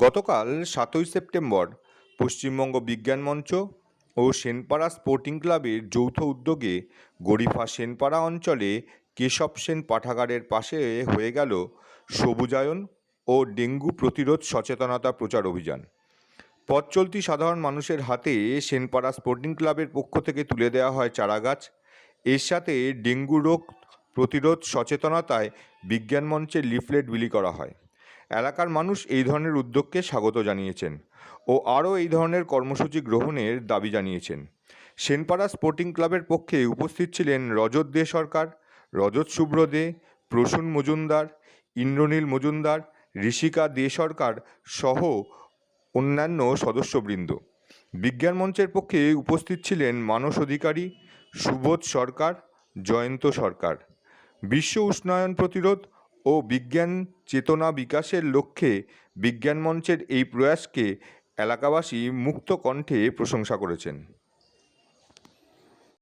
গতকাল সাতই সেপ্টেম্বর পশ্চিমবঙ্গ বিজ্ঞান মঞ্চ ও সেনপাড়া স্পোর্টিং ক্লাবের যৌথ উদ্যোগে গরিফা সেনপাড়া অঞ্চলে কেশব সেন পাঠাগারের পাশে হয়ে গেল সবুজায়ন ও ডেঙ্গু প্রতিরোধ সচেতনতা প্রচার অভিযান। পথ চলতি সাধারণ মানুষের হাতে সেনপাড়া স্পোর্টিং ক্লাবের পক্ষ থেকে তুলে দেওয়া হয় চারাগাছ। এর সাথে ডেঙ্গু রোগ প্রতিরোধ সচেতনতায় বিজ্ঞান মঞ্চের লিফলেট বিলি করা হয়। এলাকার মানুষ এই ধরনের উদ্যোগকে স্বাগত জানিয়েছেন ও আরও এই ধরনের কর্মসূচি গ্রহণের দাবি জানিয়েছেন। সেনপাড়া স্পোর্টিং ক্লাবের পক্ষে উপস্থিত ছিলেন রজত দে সরকার, রজত শুভ্র দে, প্রসূন মজুমদার, ইন্দ্রনীল মজুমদার, ঋষিকা দে সরকার সহ অন্যান্য সদস্যবৃন্দ। বিজ্ঞান মঞ্চের পক্ষে উপস্থিত ছিলেন মানস অধিকারী সুবোধ সরকার, জয়ন্ত সরকার। বিশ্ব উষ্ণায়ন প্রতিরোধ ও বিজ্ঞান চেতনা বিকাশের লক্ষ্যে বিজ্ঞান মঞ্চের এই প্রয়াসকে এলাকাবাসী মুক্ত কণ্ঠে প্রশংসা করেছেন।